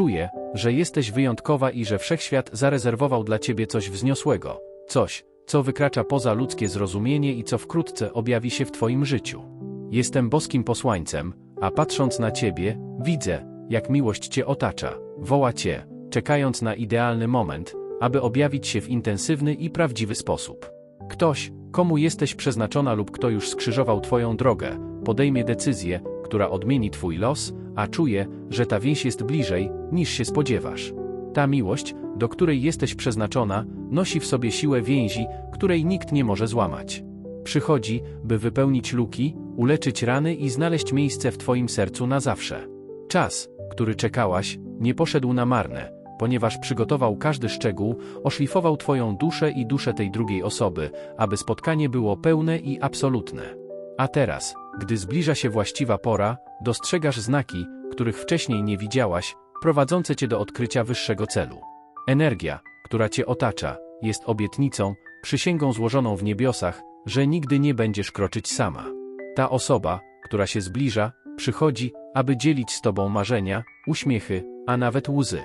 Czuję, że jesteś wyjątkowa i że wszechświat zarezerwował dla ciebie coś wzniosłego, coś, co wykracza poza ludzkie zrozumienie i co wkrótce objawi się w twoim życiu. Jestem boskim posłańcem, a patrząc na ciebie, widzę, jak miłość cię otacza, woła cię, czekając na idealny moment, aby objawić się w intensywny i prawdziwy sposób. Ktoś, komu jesteś przeznaczona lub kto już skrzyżował twoją drogę, podejmie decyzję, która odmieni twój los, a czuję, że ta więź jest bliżej, niż się spodziewasz. Ta miłość, do której jesteś przeznaczona, nosi w sobie siłę więzi, której nikt nie może złamać. Przychodzi, by wypełnić luki, uleczyć rany i znaleźć miejsce w Twoim sercu na zawsze. Czas, który czekałaś, nie poszedł na marne, ponieważ przygotował każdy szczegół, oszlifował Twoją duszę i duszę tej drugiej osoby, aby spotkanie było pełne i absolutne. A teraz, gdy zbliża się właściwa pora, dostrzegasz znaki, których wcześniej nie widziałaś, prowadzące cię do odkrycia wyższego celu. Energia, która cię otacza, jest obietnicą, przysięgą złożoną w niebiosach, że nigdy nie będziesz kroczyć sama. Ta osoba, która się zbliża, przychodzi, aby dzielić z tobą marzenia, uśmiechy, a nawet łzy.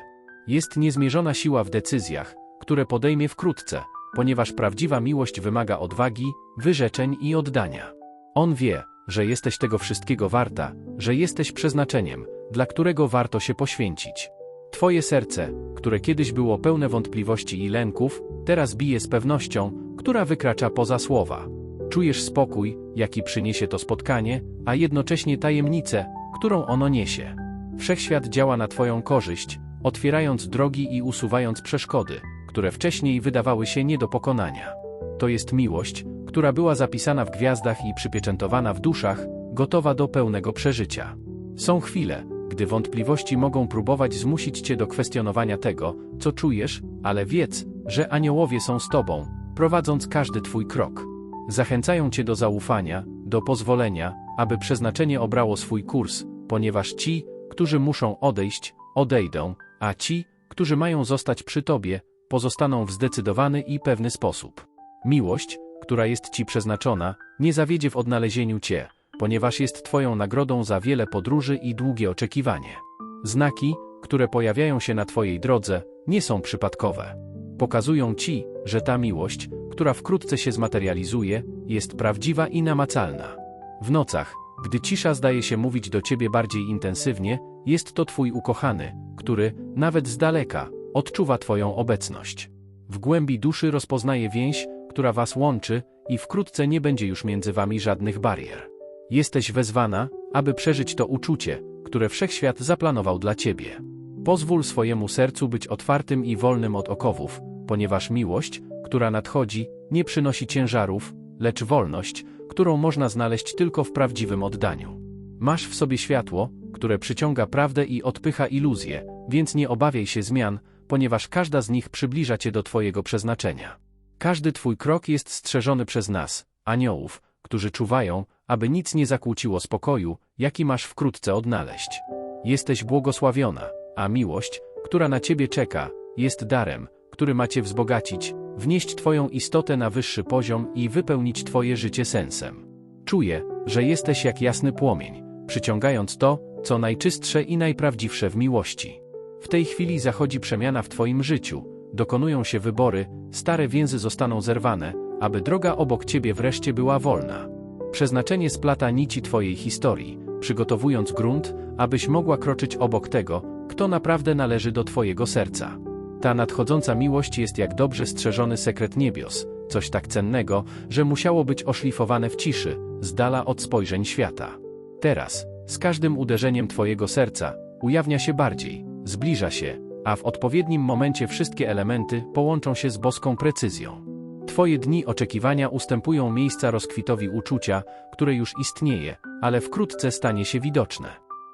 Jest niezmierzona siła w decyzjach, które podejmie wkrótce, ponieważ prawdziwa miłość wymaga odwagi, wyrzeczeń i oddania. On wie, że jesteś tego wszystkiego warta, że jesteś przeznaczeniem, dla którego warto się poświęcić. Twoje serce, które kiedyś było pełne wątpliwości i lęków, teraz bije z pewnością, która wykracza poza słowa. Czujesz spokój, jaki przyniesie to spotkanie, a jednocześnie tajemnicę, którą ono niesie. Wszechświat działa na Twoją korzyść, otwierając drogi i usuwając przeszkody, które wcześniej wydawały się nie do pokonania. To jest miłość, która była zapisana w gwiazdach i przypieczętowana w duszach, gotowa do pełnego przeżycia. Są chwile, gdy wątpliwości mogą próbować zmusić cię do kwestionowania tego, co czujesz, ale wiedz, że aniołowie są z tobą, prowadząc każdy twój krok. Zachęcają cię do zaufania, do pozwolenia, aby przeznaczenie obrało swój kurs, ponieważ ci, którzy muszą odejść, odejdą, a ci, którzy mają zostać przy tobie, pozostaną w zdecydowany i pewny sposób. Miłość, która jest ci przeznaczona, nie zawiedzie w odnalezieniu cię, ponieważ jest twoją nagrodą za wiele podróży i długie oczekiwanie. Znaki, które pojawiają się na twojej drodze, nie są przypadkowe. Pokazują ci, że ta miłość, która wkrótce się zmaterializuje, jest prawdziwa i namacalna. W nocach, gdy cisza zdaje się mówić do ciebie bardziej intensywnie, jest to twój ukochany, który, nawet z daleka, odczuwa twoją obecność. W głębi duszy rozpoznaje więź, która was łączy, i wkrótce nie będzie już między wami żadnych barier. Jesteś wezwana, aby przeżyć to uczucie, które wszechświat zaplanował dla ciebie. Pozwól swojemu sercu być otwartym i wolnym od okowów, ponieważ miłość, która nadchodzi, nie przynosi ciężarów, lecz wolność, którą można znaleźć tylko w prawdziwym oddaniu. Masz w sobie światło, które przyciąga prawdę i odpycha iluzje, więc nie obawiaj się zmian, ponieważ każda z nich przybliża cię do twojego przeznaczenia. Każdy twój krok jest strzeżony przez nas, aniołów, którzy czuwają, aby nic nie zakłóciło spokoju, jaki masz wkrótce odnaleźć. Jesteś błogosławiona, a miłość, która na ciebie czeka, jest darem, który macie wzbogacić, wnieść twoją istotę na wyższy poziom i wypełnić twoje życie sensem. Czuję, że jesteś jak jasny płomień, przyciągając to, co najczystsze i najprawdziwsze w miłości. W tej chwili zachodzi przemiana w twoim życiu, dokonują się wybory, stare więzy zostaną zerwane, aby droga obok ciebie wreszcie była wolna. Przeznaczenie splata nici twojej historii, przygotowując grunt, abyś mogła kroczyć obok tego, kto naprawdę należy do twojego serca. Ta nadchodząca miłość jest jak dobrze strzeżony sekret niebios, coś tak cennego, że musiało być oszlifowane w ciszy, z dala od spojrzeń świata. Teraz, z każdym uderzeniem twojego serca, ujawnia się bardziej, zbliża się, a w odpowiednim momencie wszystkie elementy połączą się z boską precyzją. Twoje dni oczekiwania ustępują miejsca rozkwitowi uczucia, które już istnieje, ale wkrótce stanie się widoczne.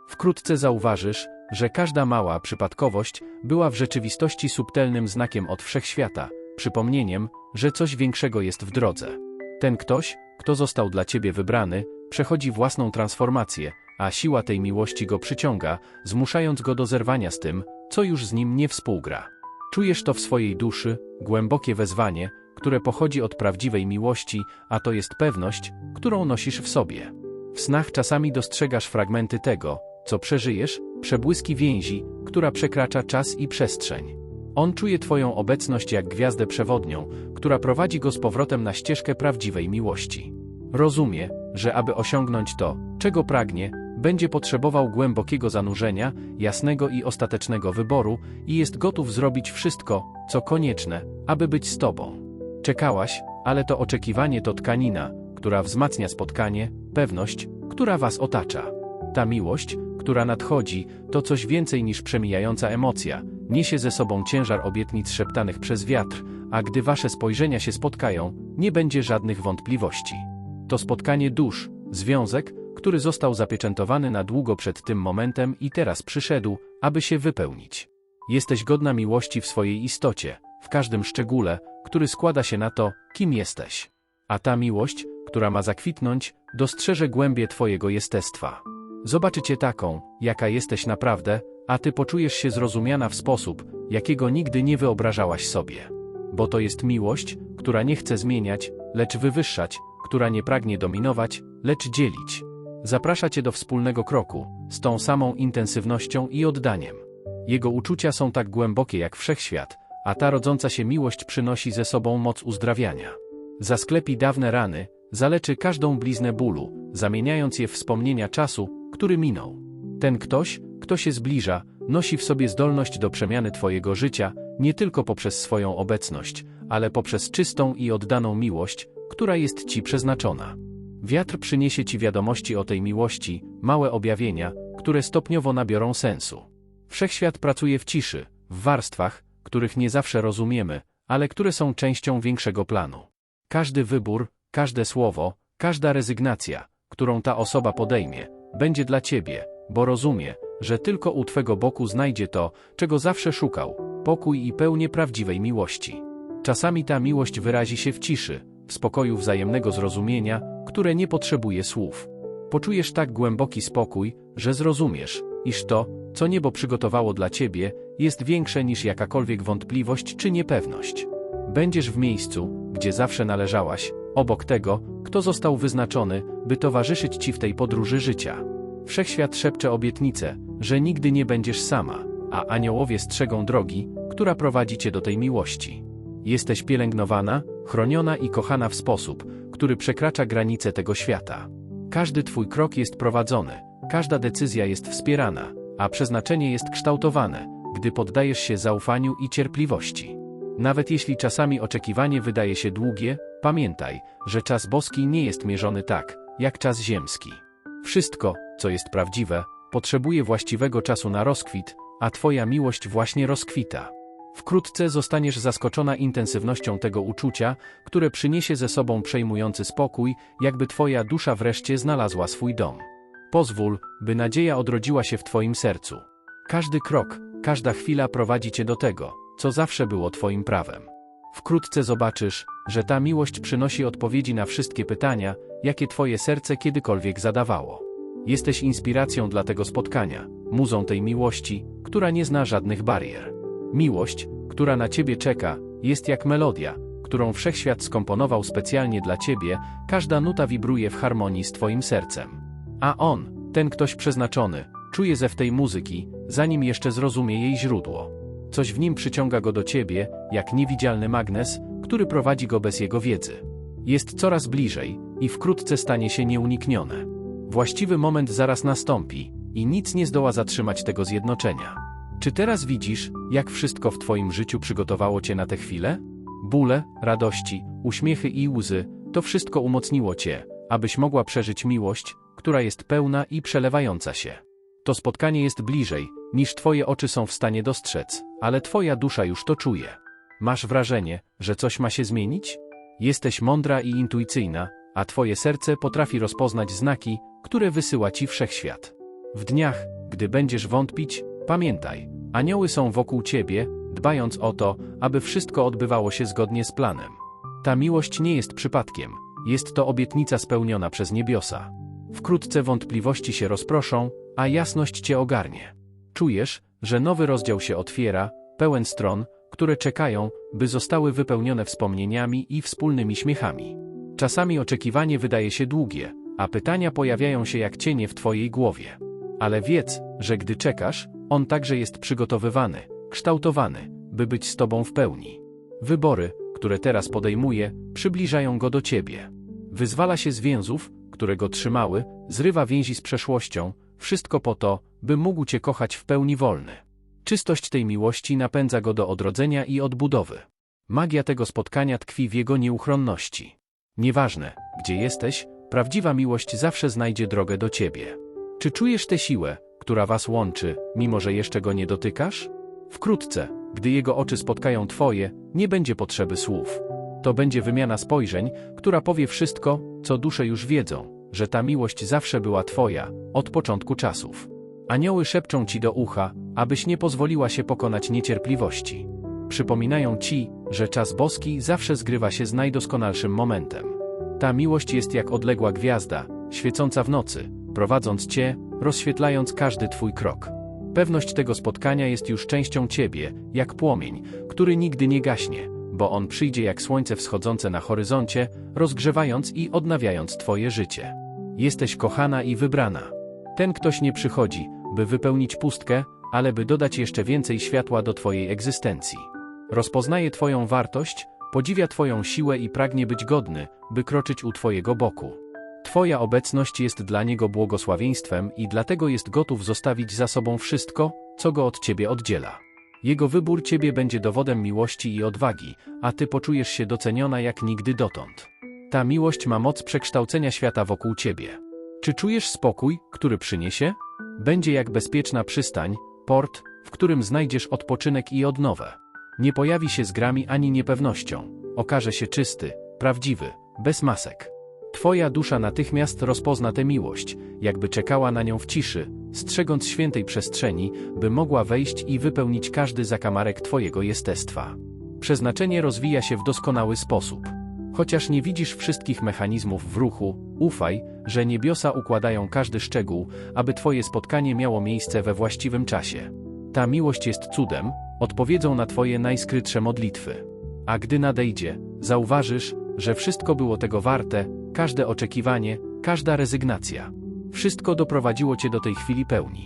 Wkrótce zauważysz, że każda mała przypadkowość była w rzeczywistości subtelnym znakiem od wszechświata, przypomnieniem, że coś większego jest w drodze. Ten ktoś, kto został dla ciebie wybrany, przechodzi własną transformację, a siła tej miłości go przyciąga, zmuszając go do zerwania z tym, co już z nim nie współgra. Czujesz to w swojej duszy, głębokie wezwanie, które pochodzi od prawdziwej miłości, a to jest pewność, którą nosisz w sobie. W snach czasami dostrzegasz fragmenty tego, co przeżyjesz, przebłyski więzi, która przekracza czas i przestrzeń. On czuje Twoją obecność jak gwiazdę przewodnią, która prowadzi go z powrotem na ścieżkę prawdziwej miłości. Rozumie, że aby osiągnąć to, czego pragnie, będzie potrzebował głębokiego zanurzenia, jasnego i ostatecznego wyboru i jest gotów zrobić wszystko, co konieczne, aby być z Tobą. Czekałaś, ale to oczekiwanie to tkanina, która wzmacnia spotkanie, pewność, która Was otacza. Ta miłość, która nadchodzi, to coś więcej niż przemijająca emocja, niesie ze sobą ciężar obietnic szeptanych przez wiatr, a gdy Wasze spojrzenia się spotkają, nie będzie żadnych wątpliwości. To spotkanie dusz, związek, który został zapieczętowany na długo przed tym momentem i teraz przyszedł, aby się wypełnić. Jesteś godna miłości w swojej istocie, w każdym szczególe, który składa się na to, kim jesteś. A ta miłość, która ma zakwitnąć, dostrzeże głębie Twojego jestestwa. Zobaczy Cię taką, jaka jesteś naprawdę, a Ty poczujesz się zrozumiana w sposób, jakiego nigdy nie wyobrażałaś sobie. Bo to jest miłość, która nie chce zmieniać, lecz wywyższać, która nie pragnie dominować, lecz dzielić. Zaprasza Cię do wspólnego kroku, z tą samą intensywnością i oddaniem. Jego uczucia są tak głębokie jak wszechświat, a ta rodząca się miłość przynosi ze sobą moc uzdrawiania. Zasklepi dawne rany, zaleczy każdą bliznę bólu, zamieniając je w wspomnienia czasu, który minął. Ten ktoś, kto się zbliża, nosi w sobie zdolność do przemiany Twojego życia, nie tylko poprzez swoją obecność, ale poprzez czystą i oddaną miłość, która jest Ci przeznaczona. Wiatr przyniesie Ci wiadomości o tej miłości, małe objawienia, które stopniowo nabiorą sensu. Wszechświat pracuje w ciszy, w warstwach, których nie zawsze rozumiemy, ale które są częścią większego planu. Każdy wybór, każde słowo, każda rezygnacja, którą ta osoba podejmie, będzie dla Ciebie, bo rozumie, że tylko u Twego boku znajdzie to, czego zawsze szukał pokój i pełnię prawdziwej miłości. Czasami ta miłość wyrazi się w ciszy, w spokoju wzajemnego zrozumienia, które nie potrzebuje słów. Poczujesz tak głęboki spokój, że zrozumiesz, iż to, co niebo przygotowało dla ciebie, jest większe niż jakakolwiek wątpliwość czy niepewność. Będziesz w miejscu, gdzie zawsze należałaś, obok tego, kto został wyznaczony, by towarzyszyć ci w tej podróży życia. Wszechświat szepcze obietnicę, że nigdy nie będziesz sama, a aniołowie strzegą drogi, która prowadzi cię do tej miłości. Jesteś pielęgnowana, chroniona i kochana w sposób, który przekracza granice tego świata. Każdy Twój krok jest prowadzony, każda decyzja jest wspierana, a przeznaczenie jest kształtowane, gdy poddajesz się zaufaniu i cierpliwości. Nawet jeśli czasami oczekiwanie wydaje się długie, pamiętaj, że czas boski nie jest mierzony tak, jak czas ziemski. Wszystko, co jest prawdziwe, potrzebuje właściwego czasu na rozkwit, a Twoja miłość właśnie rozkwita. Wkrótce zostaniesz zaskoczona intensywnością tego uczucia, które przyniesie ze sobą przejmujący spokój, jakby Twoja dusza wreszcie znalazła swój dom. Pozwól, by nadzieja odrodziła się w Twoim sercu. Każdy krok, każda chwila prowadzi Cię do tego, co zawsze było Twoim prawem. Wkrótce zobaczysz, że ta miłość przynosi odpowiedzi na wszystkie pytania, jakie Twoje serce kiedykolwiek zadawało. Jesteś inspiracją dla tego spotkania, muzą tej miłości, która nie zna żadnych barier. Miłość, która na ciebie czeka, jest jak melodia, którą wszechświat skomponował specjalnie dla ciebie, każda nuta wibruje w harmonii z twoim sercem. A on, ten ktoś przeznaczony, czuje zew tej muzyki, zanim jeszcze zrozumie jej źródło. Coś w nim przyciąga go do ciebie, jak niewidzialny magnes, który prowadzi go bez jego wiedzy. Jest coraz bliżej i wkrótce stanie się nieuniknione. Właściwy moment zaraz nastąpi i nic nie zdoła zatrzymać tego zjednoczenia. Czy teraz widzisz, jak wszystko w Twoim życiu przygotowało Cię na tę chwilę? Bóle, radości, uśmiechy i łzy, to wszystko umocniło Cię, abyś mogła przeżyć miłość, która jest pełna i przelewająca się. To spotkanie jest bliżej, niż Twoje oczy są w stanie dostrzec, ale Twoja dusza już to czuje. Masz wrażenie, że coś ma się zmienić? Jesteś mądra i intuicyjna, a Twoje serce potrafi rozpoznać znaki, które wysyła Ci wszechświat. W dniach, gdy będziesz wątpić, Pamiętaj, anioły są wokół ciebie, dbając o to, aby wszystko odbywało się zgodnie z planem. Ta miłość nie jest przypadkiem, jest to obietnica spełniona przez niebiosa. Wkrótce wątpliwości się rozproszą, a jasność cię ogarnie. Czujesz, że nowy rozdział się otwiera, pełen stron, które czekają, by zostały wypełnione wspomnieniami i wspólnymi śmiechami. Czasami oczekiwanie wydaje się długie, a pytania pojawiają się jak cienie w twojej głowie Ale wiedz, że gdy czekasz, on także jest przygotowywany, kształtowany, by być z tobą w pełni. Wybory, które teraz podejmuje, przybliżają go do ciebie. Wyzwala się z więzów, które go trzymały, zrywa więzi z przeszłością, wszystko po to, by mógł cię kochać w pełni wolny. Czystość tej miłości napędza go do odrodzenia i odbudowy. Magia tego spotkania tkwi w jego nieuchronności. Nieważne, gdzie jesteś, prawdziwa miłość zawsze znajdzie drogę do ciebie. Czy czujesz tę siłę, która was łączy, mimo że jeszcze go nie dotykasz? Wkrótce, gdy jego oczy spotkają twoje, nie będzie potrzeby słów. To będzie wymiana spojrzeń, która powie wszystko, co dusze już wiedzą, że ta miłość zawsze była twoja, od początku czasów. Anioły szepczą ci do ucha, abyś nie pozwoliła się pokonać niecierpliwości. Przypominają ci, że czas boski zawsze zgrywa się z najdoskonalszym momentem. Ta miłość jest jak odległa gwiazda, świecąca w nocy, prowadząc cię, rozświetlając każdy twój krok. Pewność tego spotkania jest już częścią ciebie, jak płomień, który nigdy nie gaśnie, bo on przyjdzie jak słońce wschodzące na horyzoncie, rozgrzewając i odnawiając twoje życie. Jesteś kochana i wybrana. Ten ktoś nie przychodzi, by wypełnić pustkę, ale by dodać jeszcze więcej światła do twojej egzystencji. Rozpoznaje twoją wartość, podziwia twoją siłę i pragnie być godny, by kroczyć u twojego boku. Twoja obecność jest dla niego błogosławieństwem i dlatego jest gotów zostawić za sobą wszystko, co go od ciebie oddziela. Jego wybór ciebie będzie dowodem miłości i odwagi, a ty poczujesz się doceniona jak nigdy dotąd. Ta miłość ma moc przekształcenia świata wokół ciebie. Czy czujesz spokój, który przyniesie? Będzie jak bezpieczna przystań, port, w którym znajdziesz odpoczynek i odnowę. Nie pojawi się z grami ani niepewnością. Okaże się czysty, prawdziwy, bez masek. Twoja dusza natychmiast rozpozna tę miłość, jakby czekała na nią w ciszy, strzegąc świętej przestrzeni, by mogła wejść i wypełnić każdy zakamarek Twojego jestestwa. Przeznaczenie rozwija się w doskonały sposób. Chociaż nie widzisz wszystkich mechanizmów w ruchu, ufaj, że niebiosa układają każdy szczegół, aby Twoje spotkanie miało miejsce we właściwym czasie. Ta miłość jest cudem, odpowiedzią na Twoje najskrytsze modlitwy. A gdy nadejdzie, zauważysz, że wszystko było tego warte, każde oczekiwanie, każda rezygnacja. Wszystko doprowadziło Cię do tej chwili pełni.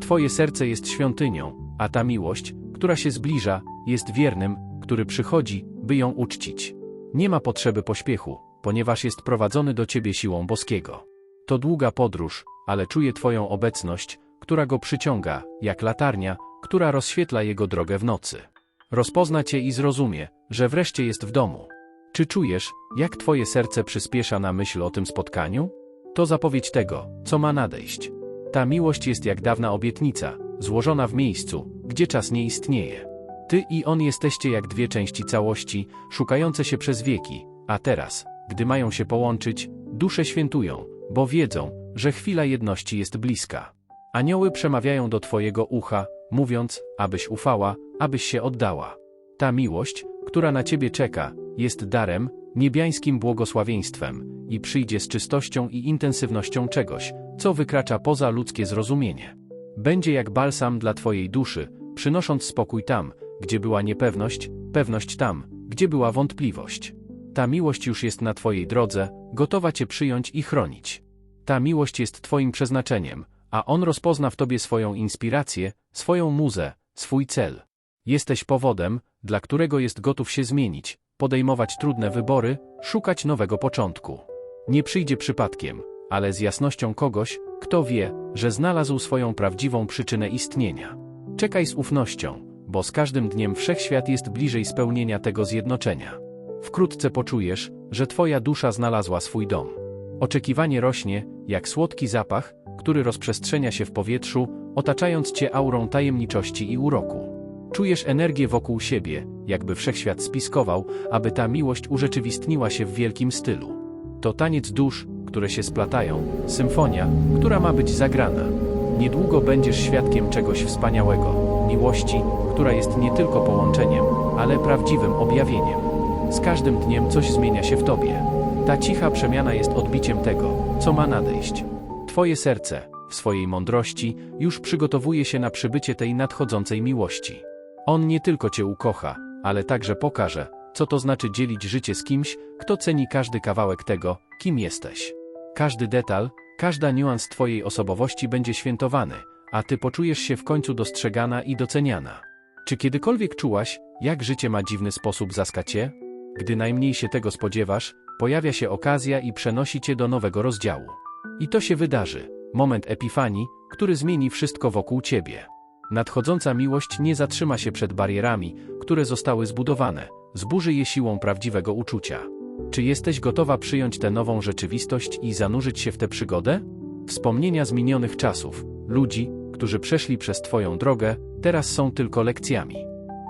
Twoje serce jest świątynią, a ta miłość, która się zbliża, jest wiernym, który przychodzi, by ją uczcić. Nie ma potrzeby pośpiechu, ponieważ jest prowadzony do Ciebie siłą boskiego. To długa podróż, ale czuje Twoją obecność, która go przyciąga, jak latarnia, która rozświetla jego drogę w nocy. Rozpozna Cię i zrozumie, że wreszcie jest w domu. Czy czujesz, jak Twoje serce przyspiesza na myśl o tym spotkaniu? To zapowiedź tego, co ma nadejść. Ta miłość jest jak dawna obietnica, złożona w miejscu, gdzie czas nie istnieje. Ty i on jesteście jak dwie części całości, szukające się przez wieki, a teraz, gdy mają się połączyć, dusze świętują, bo wiedzą, że chwila jedności jest bliska. Anioły przemawiają do Twojego ucha, mówiąc, abyś ufała, abyś się oddała. Ta miłość, która na Ciebie czeka, jest darem, niebiańskim błogosławieństwem i przyjdzie z czystością i intensywnością czegoś, co wykracza poza ludzkie zrozumienie. Będzie jak balsam dla Twojej duszy, przynosząc spokój tam, gdzie była niepewność, pewność tam, gdzie była wątpliwość. Ta miłość już jest na Twojej drodze, gotowa Cię przyjąć i chronić. Ta miłość jest Twoim przeznaczeniem, a On rozpozna w Tobie swoją inspirację, swoją muzę, swój cel. Jesteś powodem, dla którego jest gotów się zmienić, podejmować trudne wybory, szukać nowego początku. Nie przyjdzie przypadkiem, ale z jasnością kogoś, kto wie, że znalazł swoją prawdziwą przyczynę istnienia. Czekaj z ufnością, bo z każdym dniem wszechświat jest bliżej spełnienia tego zjednoczenia. Wkrótce poczujesz, że Twoja dusza znalazła swój dom. Oczekiwanie rośnie, jak słodki zapach, który rozprzestrzenia się w powietrzu, otaczając Cię aurą tajemniczości i uroku. Czujesz energię wokół siebie, jakby wszechświat spiskował, aby ta miłość urzeczywistniła się w wielkim stylu. To taniec dusz, które się splatają, symfonia, która ma być zagrana. Niedługo będziesz świadkiem czegoś wspaniałego, miłości, która jest nie tylko połączeniem, ale prawdziwym objawieniem. Z każdym dniem coś zmienia się w tobie. Ta cicha przemiana jest odbiciem tego, co ma nadejść. Twoje serce, w swojej mądrości, już przygotowuje się na przybycie tej nadchodzącej miłości. On nie tylko cię ukocha, ale także pokaże, co to znaczy dzielić życie z kimś, kto ceni każdy kawałek tego, kim jesteś. Każdy detal, Każda niuans twojej osobowości będzie świętowany, a ty poczujesz się w końcu dostrzegana i doceniana. Czy kiedykolwiek czułaś, jak życie ma dziwny sposób zaskać cię? Gdy najmniej się tego spodziewasz, pojawia się okazja i przenosi cię do nowego rozdziału. I to się wydarzy. Moment epifanii, który zmieni wszystko wokół ciebie. Nadchodząca miłość nie zatrzyma się przed barierami, które zostały zbudowane, zburzy je siłą prawdziwego uczucia. Czy jesteś gotowa przyjąć tę nową rzeczywistość i zanurzyć się w tę przygodę? Wspomnienia z minionych czasów, ludzi, którzy przeszli przez Twoją drogę, teraz są tylko lekcjami.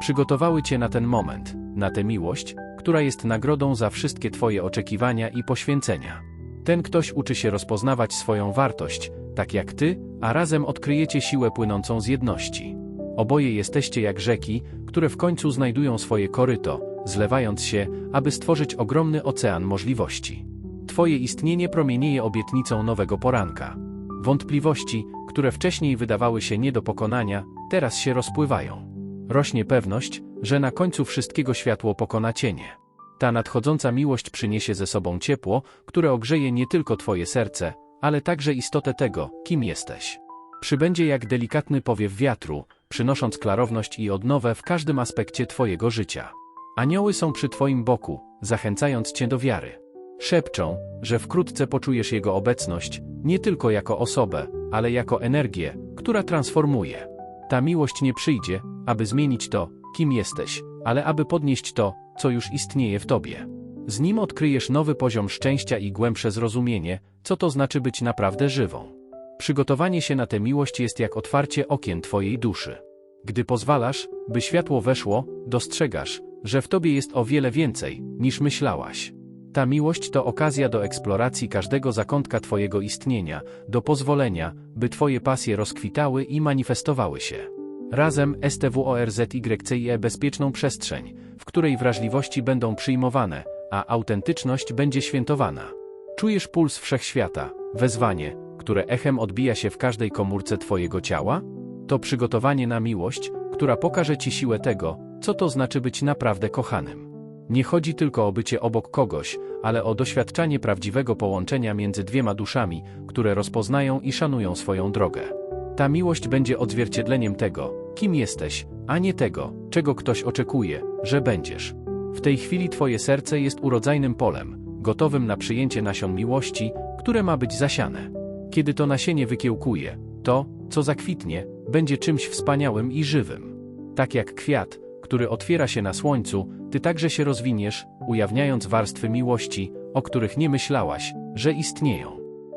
Przygotowały Cię na ten moment, na tę miłość, która jest nagrodą za wszystkie Twoje oczekiwania i poświęcenia. Ten ktoś uczy się rozpoznawać swoją wartość, tak jak Ty, a razem odkryjecie siłę płynącą z jedności. Oboje jesteście jak rzeki, które w końcu znajdują swoje koryto, zlewając się, aby stworzyć ogromny ocean możliwości. Twoje istnienie promienieje obietnicą nowego poranka. Wątpliwości, które wcześniej wydawały się nie do pokonania, teraz się rozpływają. Rośnie pewność, że na końcu wszystkiego światło pokona cienie. Ta nadchodząca miłość przyniesie ze sobą ciepło, które ogrzeje nie tylko Twoje serce, ale także istotę tego, kim jesteś. Przybędzie jak delikatny powiew wiatru, przynosząc klarowność i odnowę w każdym aspekcie Twojego życia. Anioły są przy Twoim boku, zachęcając Cię do wiary. Szepczą, że wkrótce poczujesz Jego obecność, nie tylko jako osobę, ale jako energię, która transformuje. Ta miłość nie przyjdzie, aby zmienić to, kim jesteś, ale aby podnieść to, co już istnieje w Tobie. Z nim odkryjesz nowy poziom szczęścia i głębsze zrozumienie, co to znaczy być naprawdę żywą. Przygotowanie się na tę miłość jest jak otwarcie okien Twojej duszy. Gdy pozwalasz, by światło weszło, dostrzegasz, że w Tobie jest o wiele więcej, niż myślałaś. Ta miłość to okazja do eksploracji każdego zakątka Twojego istnienia, do pozwolenia, by Twoje pasje rozkwitały i manifestowały się. Razem STWORZYCIE bezpieczną przestrzeń, w której wrażliwości będą przyjmowane, a autentyczność będzie świętowana. Czujesz puls wszechświata, wezwanie, które echem odbija się w każdej komórce Twojego ciała? To przygotowanie na miłość, która pokaże Ci siłę tego, co to znaczy być naprawdę kochanym. Nie chodzi tylko o bycie obok kogoś, ale o doświadczanie prawdziwego połączenia między dwiema duszami, które rozpoznają i szanują swoją drogę. Ta miłość będzie odzwierciedleniem tego, kim jesteś, a nie tego, czego ktoś oczekuje, że będziesz. W tej chwili Twoje serce jest urodzajnym polem, gotowym na przyjęcie nasion miłości, które ma być zasiane. Kiedy to nasienie wykiełkuje, to, co zakwitnie, będzie czymś wspaniałym i żywym. Tak jak kwiat, który otwiera się na słońcu, ty także się rozwiniesz, ujawniając warstwy miłości, o których nie myślałaś, że istnieją.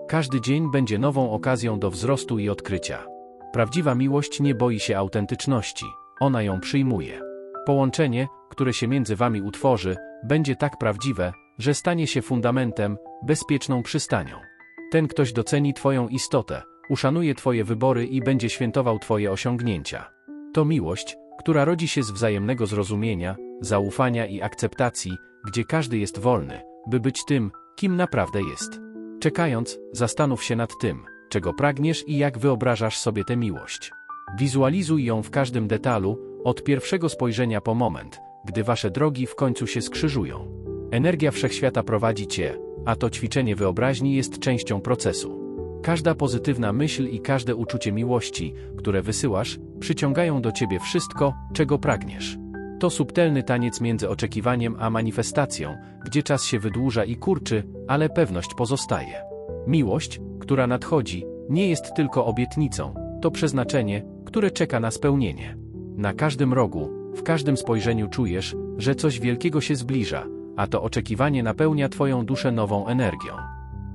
Każdy dzień będzie nową okazją do wzrostu i odkrycia. Prawdziwa miłość nie boi się autentyczności, ona ją przyjmuje. Połączenie, które się między wami utworzy, będzie tak prawdziwe, że stanie się fundamentem, bezpieczną przystanią. Ten ktoś doceni Twoją istotę, uszanuje Twoje wybory i będzie świętował Twoje osiągnięcia. To miłość, która rodzi się z wzajemnego zrozumienia, zaufania i akceptacji, gdzie każdy jest wolny, by być tym, kim naprawdę jest. Czekając, zastanów się nad tym, czego pragniesz i jak wyobrażasz sobie tę miłość. Wizualizuj ją w każdym detalu, od pierwszego spojrzenia po moment, gdy wasze drogi w końcu się skrzyżują. Energia wszechświata prowadzi cię, a to ćwiczenie wyobraźni jest częścią procesu. Każda pozytywna myśl i każde uczucie miłości, które wysyłasz, przyciągają do ciebie wszystko, czego pragniesz. To subtelny taniec między oczekiwaniem a manifestacją, gdzie czas się wydłuża i kurczy, ale pewność pozostaje. Miłość, która nadchodzi, nie jest tylko obietnicą, to przeznaczenie, które czeka na spełnienie. Na każdym rogu, w każdym spojrzeniu czujesz, że coś wielkiego się zbliża, a to oczekiwanie napełnia Twoją duszę nową energią.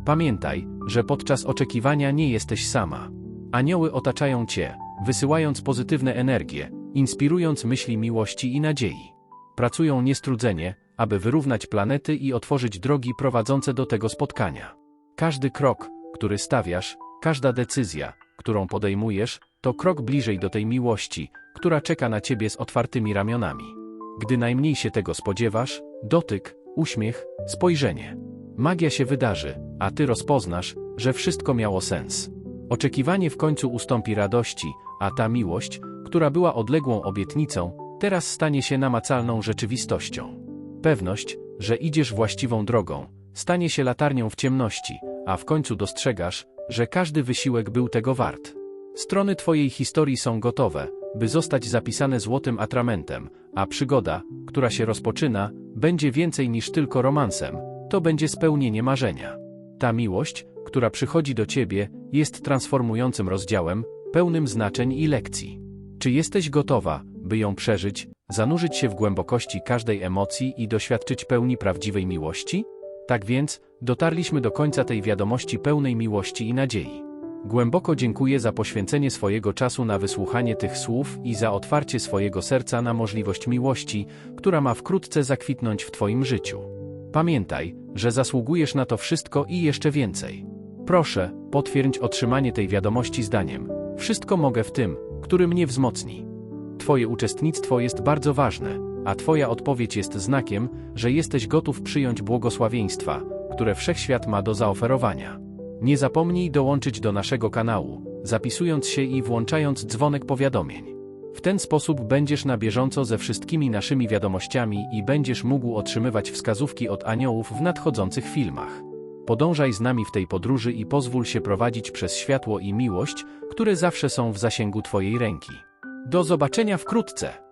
Pamiętaj, że podczas oczekiwania nie jesteś sama. Anioły otaczają Cię, wysyłając pozytywne energie, inspirując myśli miłości i nadziei. Pracują niestrudzenie, aby wyrównać planety i otworzyć drogi prowadzące do tego spotkania. Każdy krok, który stawiasz, każda decyzja, którą podejmujesz, to krok bliżej do tej miłości, która czeka na Ciebie z otwartymi ramionami. Gdy najmniej się tego spodziewasz, dotyk, uśmiech, spojrzenie. Magia się wydarzy, a ty rozpoznasz, że wszystko miało sens. Oczekiwanie w końcu ustąpi radości, a ta miłość, która była odległą obietnicą, teraz stanie się namacalną rzeczywistością. Pewność, że idziesz właściwą drogą, stanie się latarnią w ciemności, a w końcu dostrzegasz, że każdy wysiłek był tego wart. Strony Twojej historii są gotowe, by zostać zapisane złotym atramentem, a przygoda, która się rozpoczyna, będzie więcej niż tylko romansem, to będzie spełnienie marzenia. Ta miłość, która przychodzi do Ciebie, jest transformującym rozdziałem, pełnym znaczeń i lekcji. Czy jesteś gotowa, by ją przeżyć, zanurzyć się w głębokości każdej emocji i doświadczyć pełni prawdziwej miłości? Tak więc, dotarliśmy do końca tej wiadomości pełnej miłości i nadziei. Głęboko dziękuję za poświęcenie swojego czasu na wysłuchanie tych słów i za otwarcie swojego serca na możliwość miłości, która ma wkrótce zakwitnąć w Twoim życiu. Pamiętaj, że zasługujesz na to wszystko i jeszcze więcej. Proszę, potwierdź otrzymanie tej wiadomości zdaniem. Wszystko mogę w tym, który mnie wzmocni. Twoje uczestnictwo jest bardzo ważne, a Twoja odpowiedź jest znakiem, że jesteś gotów przyjąć błogosławieństwa, które wszechświat ma do zaoferowania. Nie zapomnij dołączyć do naszego kanału, zapisując się i włączając dzwonek powiadomień. W ten sposób będziesz na bieżąco ze wszystkimi naszymi wiadomościami i będziesz mógł otrzymywać wskazówki od aniołów w nadchodzących filmach. Podążaj z nami w tej podróży i pozwól się prowadzić przez światło i miłość, które zawsze są w zasięgu Twojej ręki. Do zobaczenia wkrótce!